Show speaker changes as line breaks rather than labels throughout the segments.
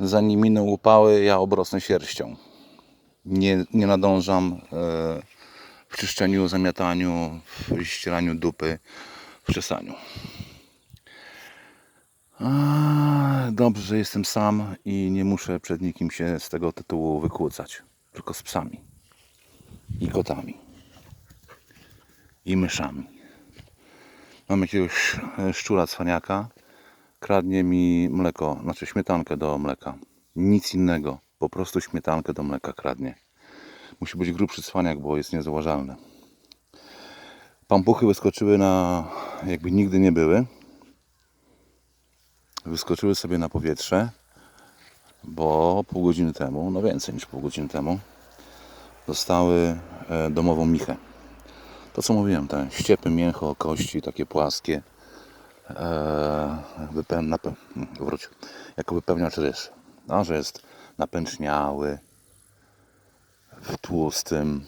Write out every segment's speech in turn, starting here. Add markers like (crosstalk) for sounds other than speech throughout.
Zanim miną upały, ja obrosnę sierścią. Nie, nie nadążam e, w czyszczeniu, zamiataniu, w ścieraniu dupy, w czesaniu. Dobrze, że jestem sam i nie muszę przed nikim się z tego tytułu wykłócać. Tylko z psami. I kotami. I myszami. Mam jakiegoś e, szczura cwaniaka. Kradnie mi mleko, znaczy śmietankę do mleka. Nic innego. Po prostu śmietankę do mleka kradnie. Musi być grubszy cwaniak, bo jest niezauważalny. Pampuchy wyskoczyły na... jakby nigdy nie były wyskoczyły sobie na powietrze, bo pół godziny temu, no więcej niż pół godziny temu, dostały e, domową michę. To co mówiłem, te ściepy, mięcho, kości takie płaskie, e, wypeł, nape, wróć, jako wypełniacz ryż. No, że jest napęczniały, w tłustym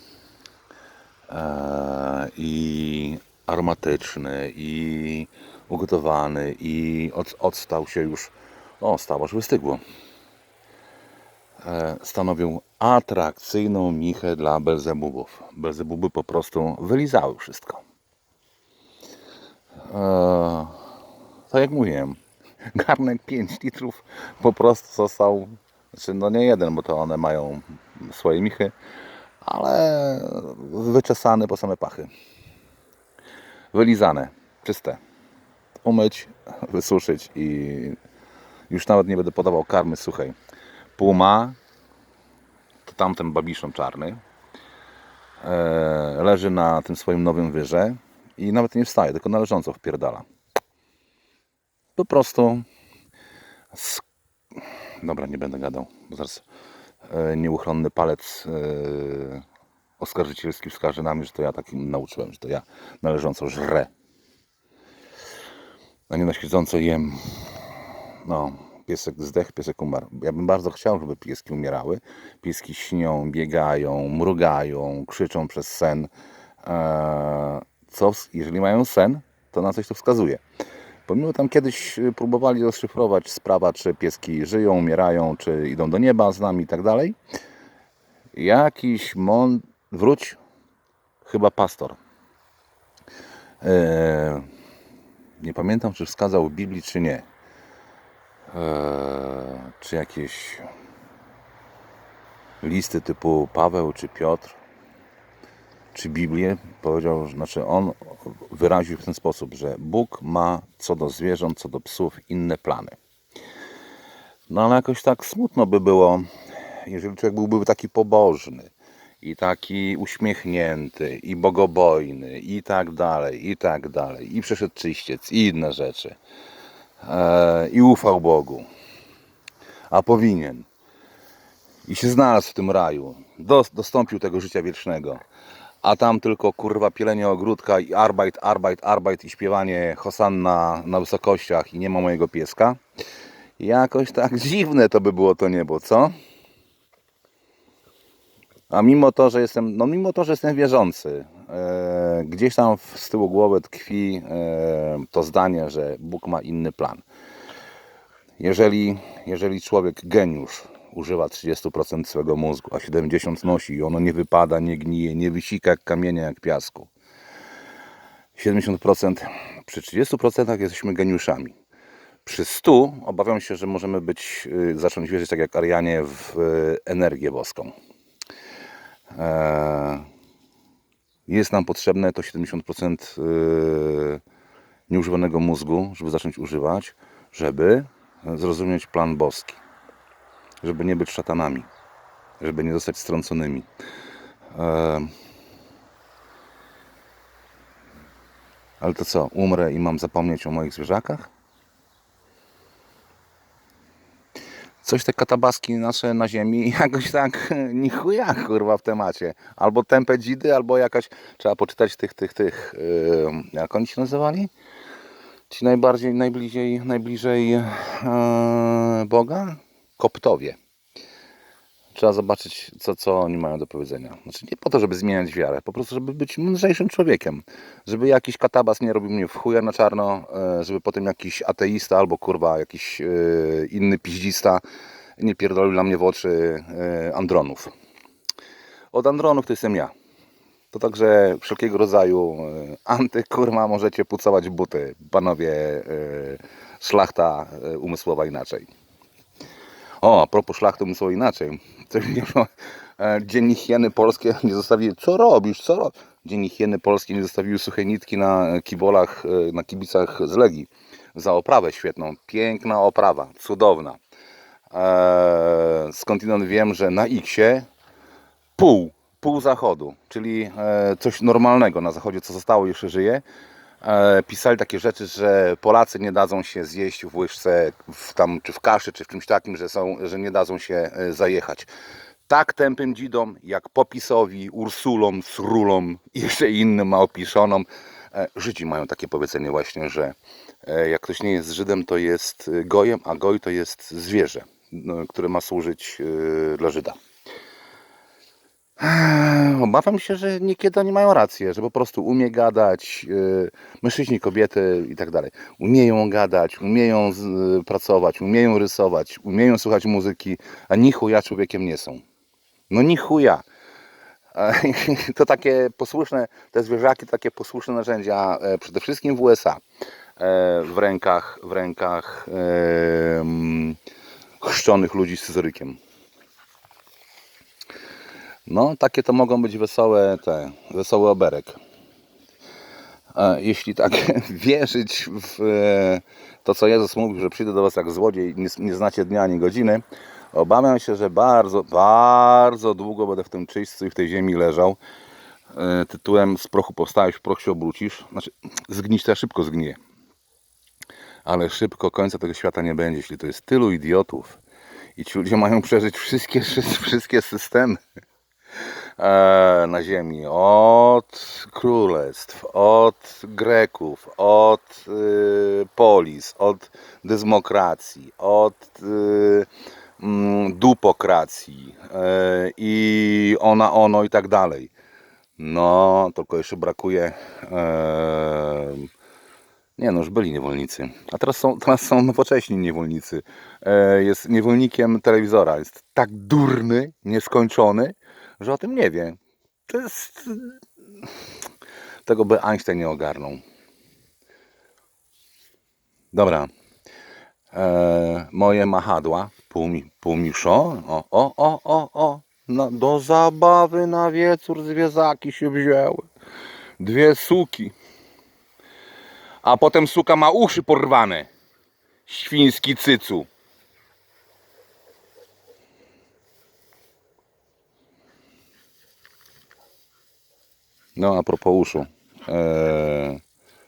e, i aromatyczny i ugotowany i od, odstał się już, no stał aż wystygło. E, stanowią atrakcyjną michę dla Belzebubów. Belzebuby po prostu wylizały wszystko. E, tak jak mówiłem, (laughs) garnek 5 litrów po prostu został, znaczy no nie jeden, bo to one mają swoje michy, ale wyczesane po same pachy. Wylizane, czyste. Umyć, (laughs) wysuszyć i już nawet nie będę podawał karmy suchej. Puma, to tamten babiszon czarny, e, leży na tym swoim nowym wyże i nawet nie wstaje, tylko na leżąco wpierdala. Po prostu z... Dobra, nie będę gadał, bo zaraz e, nieuchronny palec e, oskarżycielski wskaże na mnie, że to ja takim nauczyłem, że to ja należąco żrę. A nie na siedząco jem. No, piesek zdech, piesek umarł. Ja bym bardzo chciał, żeby pieski umierały. Pieski śnią, biegają, mrugają, krzyczą przez sen. Eee, co, jeżeli mają sen, to na coś to wskazuje. Pomimo tam kiedyś y, próbowali rozszyfrować sprawa, czy pieski żyją, umierają, czy idą do nieba z nami i tak dalej. Jakiś mąd... Wróć. Chyba pastor. Eee, nie pamiętam, czy wskazał w Biblii, czy nie. Eee, czy jakieś listy typu Paweł, czy Piotr, czy Biblię. Powiedział, znaczy on wyraził w ten sposób, że Bóg ma co do zwierząt, co do psów inne plany. No ale jakoś tak smutno by było, jeżeli człowiek byłby taki pobożny i taki uśmiechnięty i bogobojny i tak dalej, i tak dalej, i przeszedł czyściec i inne rzeczy e, i ufał Bogu, a powinien i się znalazł w tym raju, dos, dostąpił tego życia wiecznego, a tam tylko kurwa pielenie ogródka i arbeit, arbeit, arbeit i śpiewanie hosanna na wysokościach i nie ma mojego pieska. Jakoś tak (laughs) dziwne to by było to niebo, co? A mimo to, że jestem, no mimo to, że jestem wierzący, e, gdzieś tam w, z tyłu głowy tkwi e, to zdanie, że Bóg ma inny plan. Jeżeli, jeżeli człowiek geniusz używa 30% swego mózgu, a 70% nosi i ono nie wypada, nie gnije, nie wysika jak kamienia, jak piasku. 70% przy 30% jesteśmy geniuszami. Przy 100 obawiam się, że możemy być, y, zacząć wierzyć tak jak Arianie w y, energię boską. Eee, Jest nam potrzebne to 70% y, nieużywanego mózgu, żeby zacząć używać, żeby zrozumieć plan boski. Żeby nie być szatanami. Żeby nie zostać strąconymi. Ale to co, umrę i mam zapomnieć o moich zwierzakach? Coś te katabaski nasze na ziemi (laughs) jakoś tak ni chuja kurwa w temacie. Albo tempe dzidy, albo jakaś, trzeba poczytać tych, tych, tych, yy, jak oni się nazywali? Ci najbardziej, najbliżej, najbliżej yy, Boga? Koptowie. Trzeba zobaczyć, co, co oni mają do powiedzenia. Znaczy nie po to, żeby zmieniać wiarę, po prostu, żeby być mądrzejszym człowiekiem. Żeby jakiś katabas nie robił mnie w chuja na czarno, e, żeby potem jakiś ateista albo kurwa jakiś e, inny piździsta nie pierdolił na mnie w oczy e, andronów. Od andronów to jestem ja. To także wszelkiego rodzaju antykurma możecie pucować buty. Panowie, szlachta umysłowa inaczej. O, a propos szlachty umysłowej inaczej. (laughs) Było, e, Dziennik Hieny Polskie nie zostawił. Co robisz? Co robisz? Dziennik Hieny Polskie nie zostawiły suchej nitki na kibolach, e, na kibicach z Legii. Za oprawę świetną. Piękna oprawa. Cudowna. Eee, skądinąd wiem, że na X-ie pół, pół zachodu, czyli e, coś normalnego na zachodzie, co zostało jeszcze żyje, pisali takie rzeczy, że Polacy nie dadzą się zjeść w łyżce, w tam, czy w kaszy, czy w czymś takim, że, są, że nie dadzą się e, zajechać. Tak tępym dzidom, jak Popisowi, Ursulom, Srulom i jeszcze innym małpiszonom. E, Żydzi mają takie powiedzenie właśnie, że e, jak ktoś nie jest Żydem, to jest e, gojem, a goj to jest zwierzę, no, które ma służyć e, dla Żyda. Obawiam się, że niekiedy oni mają rację, że po prostu umie gadać, yy, mężczyźni, kobiety i tak dalej. Umieją gadać, umieją y, pracować, umieją rysować, umieją słuchać muzyki, a ni chuja człowiekiem nie są. No ni chuja. (laughs) To takie posłuszne, te zwierzaki, takie posłuszne narzędzia, e, przede wszystkim w USA, e, w rękach, w rękach chrzczonych ludzi z scyzorykiem. No, takie to mogą być wesołe, te, wesoły oberek. Jeśli tak (laughs) wierzyć w e, to, co Jezus mówił, że przyjdę do Was jak złodziej, nie, nie znacie dnia ani godziny, obawiam się, że bardzo, bardzo długo będę w tym czyśćcu i w tej ziemi leżał. E, Tytułem z prochu powstałeś, w proch się obrócisz. Znaczy, zgnić to ja szybko zgniję. Ale szybko końca tego świata nie będzie, jeśli to jest tylu idiotów. I ci ludzie mają przeżyć wszystkie, (laughs) wszystkie systemy na ziemi, od królestw, od Greków, od y, polis, od dezmokracji, od y, mm, dupokracji e, i ona, ono i tak dalej. No, tylko jeszcze brakuje. E, nie no, już byli niewolnicy. A teraz są, teraz są nowocześni niewolnicy. E, jest niewolnikiem telewizora. Jest tak durny, nieskończony, że o tym nie wie. To jest... Tego by Einstein nie ogarnął. Dobra. E, moje mahadła, półmiszo. O, o, o, o, o. Do zabawy na wieczór zwiezaki się wzięły. Dwie suki. A potem suka ma uszy porwane. Świński cycu. No a propos uszu. Eee,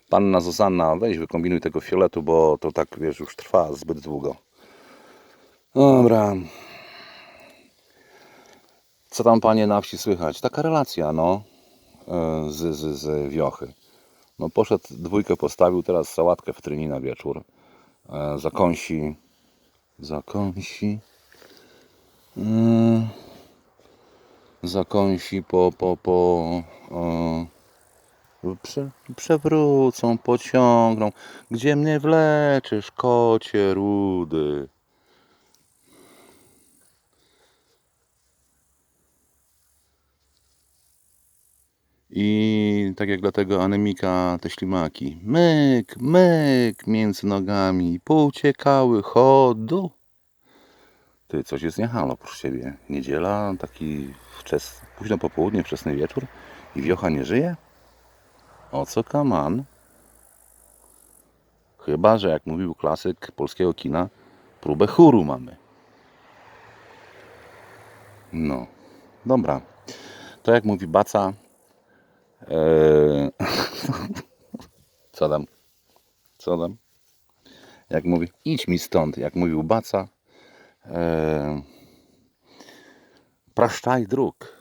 panna Zuzanna, weź wykombinuj tego fioletu, bo to tak wiesz już trwa zbyt długo. Dobra. Co tam panie na wsi słychać? Taka relacja, no. e, Z, z, z wiochy. No poszedł, dwójkę postawił, teraz sałatkę w tryni na wieczór. E, zakąsi. Zakąsi. Mm, zakąsi po, po, po e, prze, przewrócą, pociągną. Gdzie mnie wleczysz, kocie rudy? I tak jak dla tego anemika te ślimaki. Myk, myk między nogami. Pouciekały chodu. Ty, coś jest niehalo proszę ciebie. Niedziela, taki wczes, późno popołudnie, wczesny wieczór i wiocha nie żyje? O co kaman? Chyba, że jak mówił klasyk polskiego kina, próbę chóru mamy. No, dobra. To jak mówi Baca, Eee, (laughs) Co tam? Co tam? Jak mówi, idź mi stąd, jak mówił Baca. Eee, Praszczaj dróg.